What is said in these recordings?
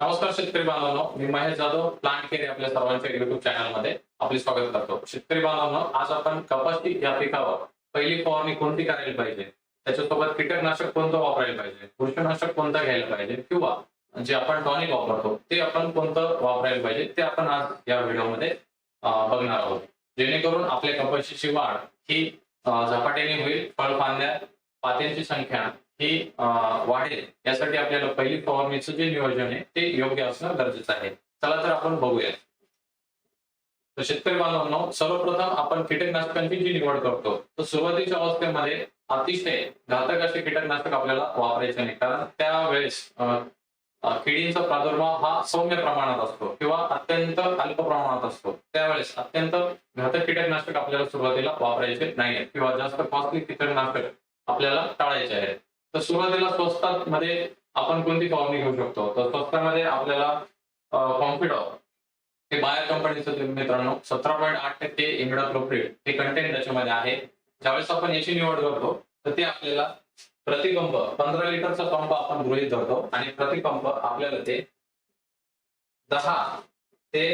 नमस्कार शेतकरी बांधवांनो मी महेश जाधव प्लांट केअर आपल्या सर्वांच्या युट्यूब चॅनलमध्ये आपले स्वागत करतो. शेतकरी बांधवांनो आज आपण कपाशी या पिकावर पहिली फवारणी कोणती करायला पाहिजे? त्याच्यासोबत कीटकनाशक कोणतं वापरायला पाहिजे? बुरशीनाशक कोणतं घ्यायला पाहिजे? किंवा जे आपण टॉनिक वापरतो ते आपण कोणतं वापरायला पाहिजे? ते आपण आज या व्हिडिओमध्ये बघणार आहोत. जेणेकरून आपल्या कपाशीची वाढ ही झपाट्याने होईल फळफांद्या पात्यांची संख्या ही वाढेल. यासाठी आपल्याला पहिली फवारणीचं जे नियोजन आहे ते योग्य असणं गरजेचं आहे. चला तर आपण बघूया तर शेतकरी बांधवांनो सर्वप्रथम आपण कीटकनाशकांची जी निवड करतो तर सुरुवातीच्या अवस्थेमध्ये अतिशय घातक असे कीटकनाशक आपल्याला वापरायचे नाही. कारण त्यावेळेस किडींचा प्रादुर्भाव हा सौम्य प्रमाणात असतो किंवा अत्यंत अल्प प्रमाणात असतो. त्यावेळेस अत्यंत घातक कीटकनाशक आपल्याला सुरुवातीला वापरायचे नाही किंवा जास्त कॉस्टली कीटकनाशक आपल्याला टाळायचे आहेत. तर सुरुवातीला स्वस्तात मध्ये आपण कोणती फवारणी घेऊ शकतो? तर स्वस्तामध्ये आपल्याला कॉम्पिडॉ हे बायर कंपनीचं मित्रांनो सतरा पॉईंट आठ टक्के इमिडाक्लोप्रिड हे कंटेंट त्याच्यामध्ये आहे. ज्यावेळेस आपण याची निवड करतो तर ते आपल्याला प्रतिपंप पंधरा लिटरचा पंप आपण गृहीत धरतो आणि प्रतिपंप आपल्याला ते दहा ते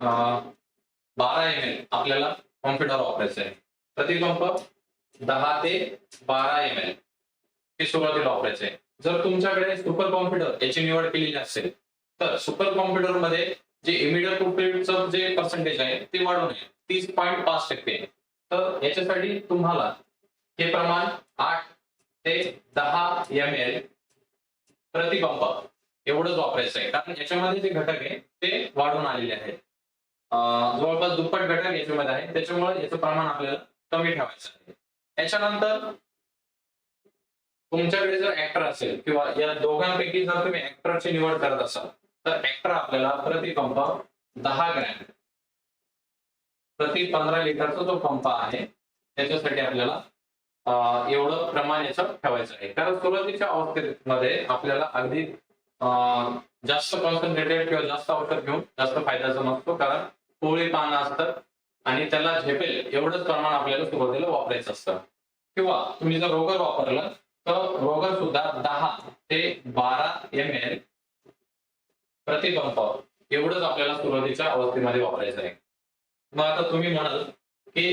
बारा एम एल आपल्याला कॉम्प्युटर वापरायचं आहे. प्रतिपंप दहा ते बारा एम एल हे सुरुवातीला वापरायचं. आहे जर तुमच्याकडे सुपर कॉम्प्युटर याची निवड केलेली असेल तर सुपर कॉम्प्युटरमध्ये जे इमिडिएट जे पर्सेंटेज आहे ते वाढू नये. तीस पॉईंट पाच टक्के. तर याच्यासाठी तुम्हाला हे प्रमाण आठ ते दहा एम एल प्रतिपंप एवढंच वापरायचं आहे. कारण याच्यामध्ये जे घटक आहे ते वाढून आलेले आहेत. जवळपास दुप्पट घटक याच्यामध्ये आहे त्याच्यामुळे याचं प्रमाण आपल्याला कमी ठेवायचं आहे. याच्यानंतर तुमच्याकडे जर ऍक्टर असेल किंवा या दोघांपैकी जर तुम्ही ऍक्टरची निवड करत असाल तर ऍक्टर आपल्याला प्रति पंप दहा ग्रॅम प्रति पंधरा लिटरचा जो पंप आहे त्याच्यासाठी आपल्याला एवढं प्रमाण याचं ठेवायचं आहे. कारण सुरुवातीच्या अवस्थेमध्ये आपल्याला अगदी जास्त कॉन्सन्ट्रेटेड किंवा जास्त औषध घेऊन जास्त फायद्याचा नसतो कारण पोळी पानं असतात आणि त्याला झेपेल एवढंच प्रमाण आपल्याला सुरुवातीला वापरायचं असतं. किंवा तुम्ही जर रोगर वापरलं तर रोगर सुद्धा दहा ते बारा एम एल प्रतिपंप एवढंच आपल्याला सुरुवातीच्या अवस्थेमध्ये वापरायचं आहे. मग आता तुम्ही म्हणाल की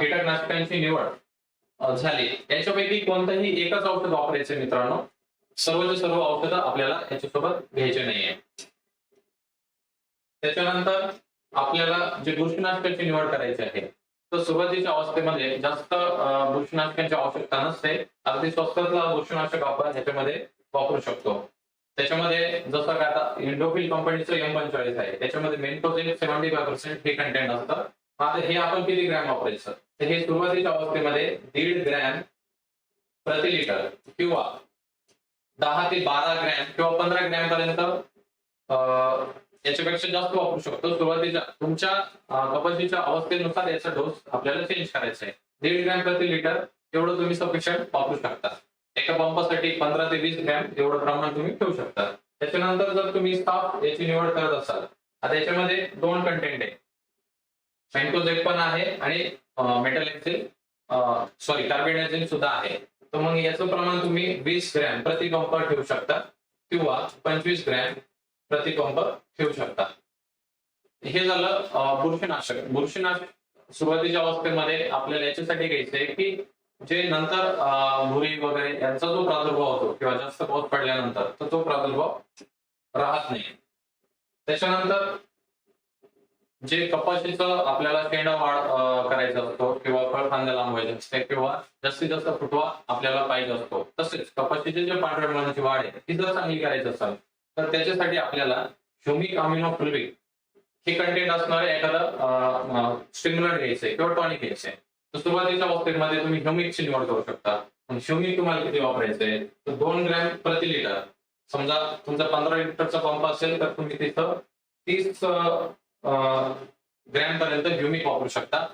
कीटकनाशकांची निवड झाली. याच्यापैकी कोणतंही एकच औषध वापरायचं मित्रांनो. सर्वच सर्व औषधं आपल्याला याच्यासोबत घ्यायचे नाहीये. त्याच्यानंतर आपल्याला जे बुरशीनाशकांची निवड करायची आहे तर सुरुवातीच्या अवस्थेमध्ये जास्त बुरशीनाशकांची आवश्यकता नसते. अगदी स्वस्तातला बुरशीनाशक आपण ह्याच्यामध्ये वापरू शकतो. त्याच्यामध्ये जसं काय आता इंडोफिल कंपनीचं एम पंचेचाळीस आहे. त्याच्यामध्ये मेनकोझिन सेव्हन्टी फाय पर्सेंट हे कंटेंट असतं आता हे आपण किती ग्रॅम वापरायचं? तर हे सुरुवातीच्या अवस्थेमध्ये दीड ग्रॅम प्रति लिटर किंवा दहा ते बारा ग्रॅम किंवा पंधरा ग्रॅम पर्यंत याच्यापेक्षा जास्त वापरू शकतो. सुरुवातीच्या तुमच्या कपाशीच्या अवस्थेनुसार याचा डोस आपल्याला चेंज करायचा आहे. दीड ग्रॅम प्रति लिटर एवढं तुम्ही सफिशियंट वापरू शकता. एका पंपासाठी पंधरा ते वीस ग्रॅम एवढं प्रमाण तुम्ही ठेवू शकता. त्याच्यानंतर जर तुम्ही स्टाफ याची निवड करत असाल आता याच्यामध्ये दोन कंटेंट आहे. फॅन्टोजेक पण आहे आणि मेटल एक्झिल सॉरी कार्बेडायझिन सुद्धा आहे. तर मग याचं प्रमाण तुम्ही वीस ग्रॅम प्रति पंप ठेवू शकता किंवा पंचवीस ग्रॅम प्रति ठेवू शकता. हे झालं बुरशीनाशक. बुरशीनाशक सुरुवातीच्या अवस्थेमध्ये आपल्याला याच्यासाठी घ्यायचंय की जे नंतर भुरी वगैरे यांचा जो प्रादुर्भाव होतो किंवा जास्त पाऊस पडल्यानंतर तर तो प्रादुर्भाव राहत नाही. त्याच्यानंतर जे कपाशीचं आपल्याला शेंडा वाढ करायचं असतो किंवा फळ फांद्या लांबवायचे असते किंवा जास्तीत जास्त फुटवा आपल्याला पाहिजे असतो. तसेच कपाशीचे जे पांढऱ्या मुळांची वाढ आहे ती जर चांगली करायची असेल तर त्याच्यासाठी आपल्याला ह्युमिक अमिनो फ्लुरिक हे कंटेंट असणारे एखादा स्टिम्युलंट घ्यायचंय किंवा टॉनिक घ्यायचंय. तर सुरुवातीच्या बाबतीमध्ये तुम्ही ह्युमिकची निवड करू शकता. ह्युमिक तुम्हाला किती वापरायचंय? तर दोन ग्रॅम प्रति लिटर समजा तुमचा पंधरा लिटरचा पंप असेल तर तुम्ही तिथं तीस ग्रॅम पर्यंत ह्युमिक वापरू शकता.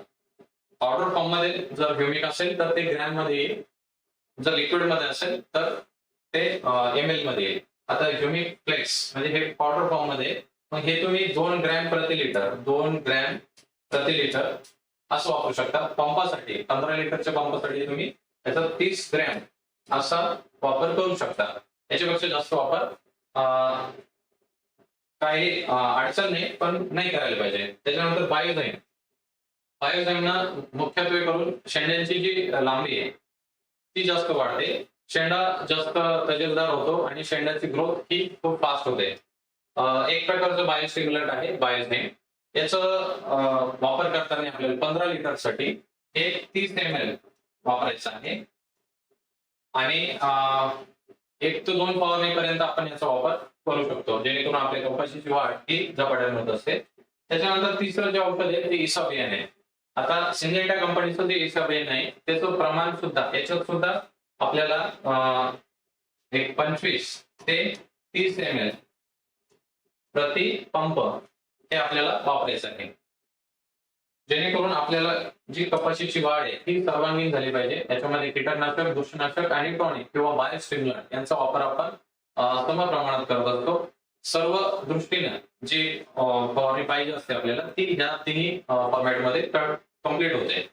पावडर फॉर्ममध्ये जर ह्युमिक असेल तर ते ग्रॅममध्ये येईल. जर लिक्विडमध्ये असेल तर ते एम एलमध्ये येईल. आता ह्युमिक फ्लेक्स म्हणजे हे पावडर फॉर्ममध्ये मग हे तुम्ही दोन ग्रॅम प्रति लिटर दोन ग्रॅम प्रति लिटर असं वापरू शकता. पंपासाठी पंधरा लिटरच्या पंपासाठी तुम्ही त्याचा तीस ग्रॅम असा वापर करू शकता. याच्यापेक्षा जास्त वापर काही अडचण नाही पण नाही करायला पाहिजे. त्याच्यानंतर बायोझाईन बायोझाईन मुख्यत्वे करून शेंड्यांची जी लांबी आहे ती जास्त वाढते. शेंडा जास्त तजेलदार होतो आणि शेंड्याची ग्रोथ ही खूप फास्ट होते. एक प्रकारचं बायोस्टिम्युलंट आहे बायोझेन याचं वापर करताना आपल्याला पंधरा लिटरसाठी हे तीस एम एल वापरायचं आहे. आणि एक ते दोन फवारणीपर्यंत आपण याचा वापर करू शकतो जेणेकरून आपल्या कपाशीची वाढ ही झपाट्याने होत असते. त्याच्यानंतर तिसरं जे औषध आहे ते इसाबियन आहे. आता सिंजेटा कंपनीचं जे इसा आहे त्याचं प्रमाण सुद्धा याच्यात सुद्धा आपल्याला एक पंचवीस ते तीस एम एल प्रति पंप हे आपल्याला वापरायचं आहे. जेणेकरून आपल्याला जी कपाशीची वाढ आहे ती सर्वांगीण झाली पाहिजे. याच्यामध्ये कीटकनाशक बुरशीनाशक आणि टॉनिक किंवा बायोस्टिम्युलंट यांचा वापर आपण सम प्रमाणात करत असतो. सर्व दृष्टीने जी फवारणी पाहिजे असते आपल्याला ती ह्या तिन्ही फॉर्मॅटमध्ये कंप्लीट होते.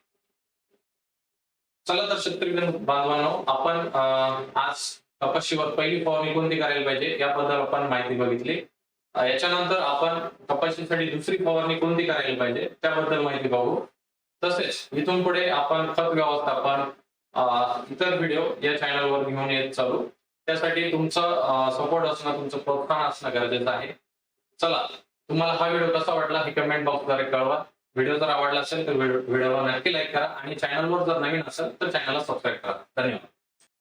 चला तर शेतकरी बांधवांनो आपण आज कपाशीवर पहिली फवारणी कोणती करायला पाहिजे याबद्दल आपण माहिती बघितली. याच्यानंतर आपण कपाशीसाठी दुसरी फवारणी कोणती करायला पाहिजे त्याबद्दल माहिती पाहू तसेच इथून पुढे आपण खत व्यवस्थापन इतर व्हिडिओ या चॅनलवर घेऊन येत चालू. त्यासाठी तुमचं सपोर्ट असणं तुमचं प्रोत्साहन असणं गरजेचं आहे. चला तुम्हाला हा व्हिडिओ कसा वाटला हे कमेंट बॉक्सद्वारे कळवा. व्हिडिओ जर आवडला असेल तर व्हिडिओला नक्की लाईक करा आणि चॅनलवर जर नवीन असेल तर चॅनलला सबस्क्राईब करा. धन्यवाद.